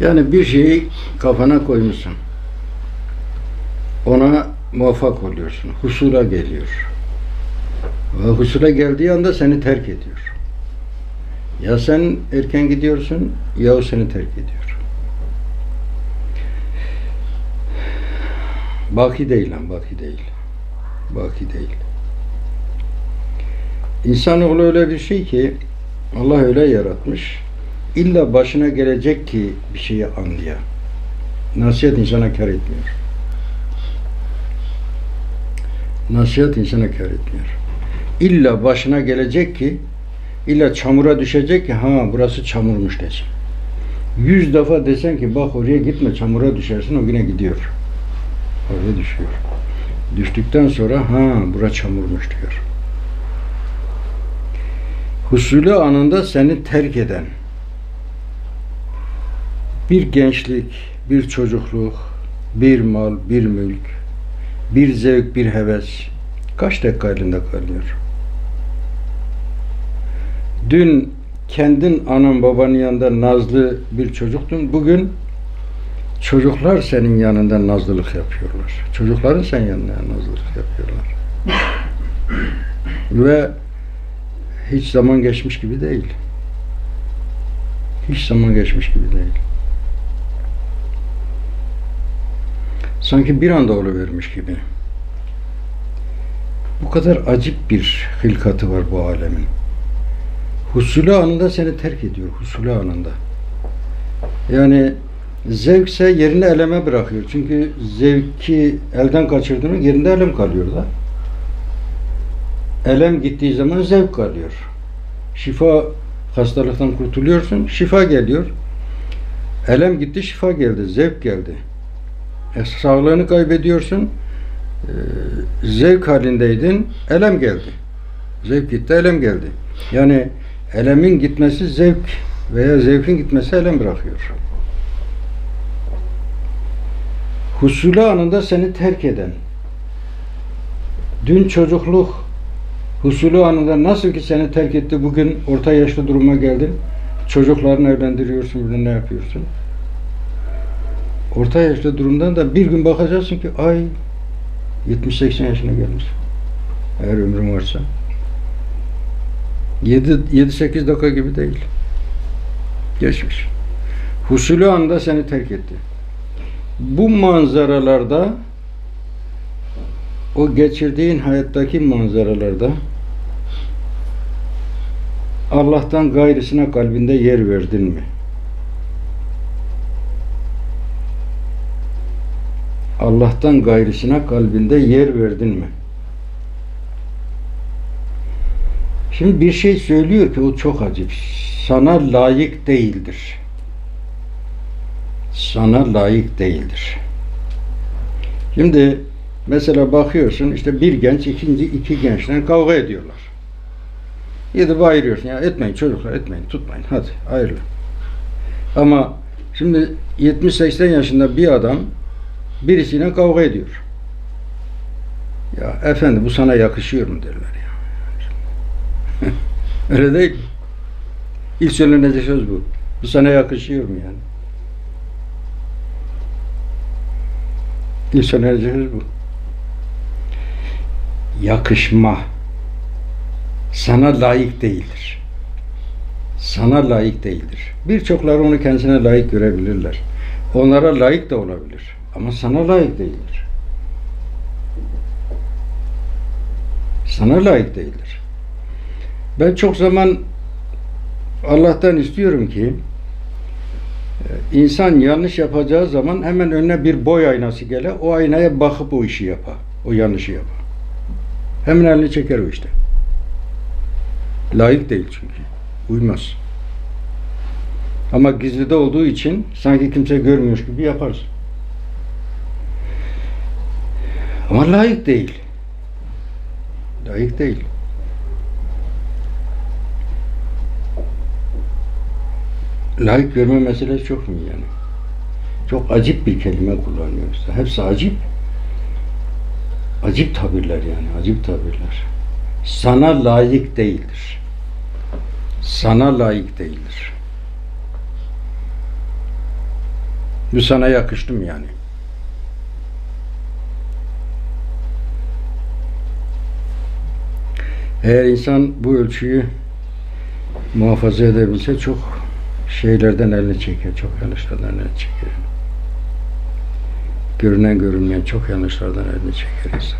Yani bir şeyi kafana koymuşsun. Ona muvaffak oluyorsun. Husula geliyor. Ve husula geldiği anda seni terk ediyor. Ya sen erken gidiyorsun ya o seni terk ediyor. Baki değil lan, baki değil. Baki değil. İnsanoğlu öyle bir şey ki Allah öyle yaratmış. İlla başına gelecek ki bir şeyi anlaya. Nasihat insana kar etmiyor. Nasihat insana kar etmiyor. İlla başına gelecek ki illa çamura düşecek ki ha burası çamurmuş desin. Yüz defa desen ki bak oraya gitme çamura düşersin o yine gidiyor. Oraya düşüyor. Düştükten sonra ha bura çamurmuş diyor. Husulü anında seni terk eden bir gençlik, bir çocukluk, bir mal, bir mülk, bir zevk, bir heves kaç dakika elinde kalıyor? Dün kendin anan babanın yanında nazlı bir çocuktun. Bugün çocuklar senin yanında nazlılık yapıyorlar. Çocukların sen yanında nazlılık yapıyorlar. Ve hiç zaman geçmiş gibi değil. Hiç zaman geçmiş gibi değil. Sanki bir anda oluvermiş gibi. Bu kadar acip bir hilkatı var bu alemin. Husulü anında seni terk ediyor. Husulü anında. Yani zevkse yerini eleme bırakıyor. Çünkü zevki elden kaçırdığını yerinde elem kalıyor da. Elem gittiği zaman zevk kalıyor. Şifa hastalıktan kurtuluyorsun, şifa geliyor. Elem gitti, şifa geldi, zevk geldi. E, sağlığını kaybediyorsun, e, zevk halindeydin, elem geldi. Zevk gitti, elem geldi. Yani elemin gitmesi zevk veya zevkin gitmesi elem bırakıyor. Husulü anında seni terk eden, dün çocukluk husulü anında nasıl ki seni terk etti, bugün orta yaşlı duruma geldin, çocuklarını evlendiriyorsun, ne yapıyorsun? Orta yaşlı durumdan da bir gün bakacaksın ki ay 70-80 yaşına gelmiş. Eğer ömrün varsa. 7-8 dakika gibi değil. Geçmiş. Husulü anda seni terk etti. Bu manzaralarda o geçirdiğin hayattaki manzaralarda Allah'tan gayrısına kalbinde yer verdin mi? Allah'tan gayrısına kalbinde yer verdin mi? Şimdi bir şey söylüyor ki o çok acip. Sana layık değildir. Sana layık değildir. Şimdi mesela bakıyorsun işte bir genç ikinci iki gençten kavga ediyorlar. Gidip ayırıyorsun. Ya etmeyin çocuklar etmeyin tutmayın hadi ayrılın. Ama şimdi 70-80 yaşında bir adam birisiyle kavga ediyor. Ya efendi bu sana yakışıyor mu derler ya. Öyle değil mi? İlk söylenecek söz bu. Bu sana yakışıyor mu yani? İlk söylenecek söz bu. Yakışma sana layık değildir. Sana layık değildir. Birçokları onu kendisine layık görebilirler. Onlara layık da olabilir. Ama sana layık değildir. Sana layık değildir. Ben çok zaman Allah'tan istiyorum ki e, insan yanlış yapacağı zaman hemen önüne bir boy aynası gele, o aynaya bakıp o işi yapa, o yanlışı yapa. Hemen elini çeker o işte. Layık değil çünkü. Uymaz. Ama gizlide olduğu için sanki kimse görmüyor gibi yaparız. Ama layık değil. Layık değil. Layık görme meselesi çok mu yani? Çok acip bir kelime kullanıyoruz. Hepsi acip. Acip tabirler yani, acip tabirler. Sana layık değildir. Sana layık değildir. Bu sana yakıştı mı yani? Eğer insan bu ölçüyü muhafaza edebilse çok şeylerden elini çeker, çok yanlışlardan elini çeker. Görünen görünmeyen çok yanlışlardan elini çeker insan.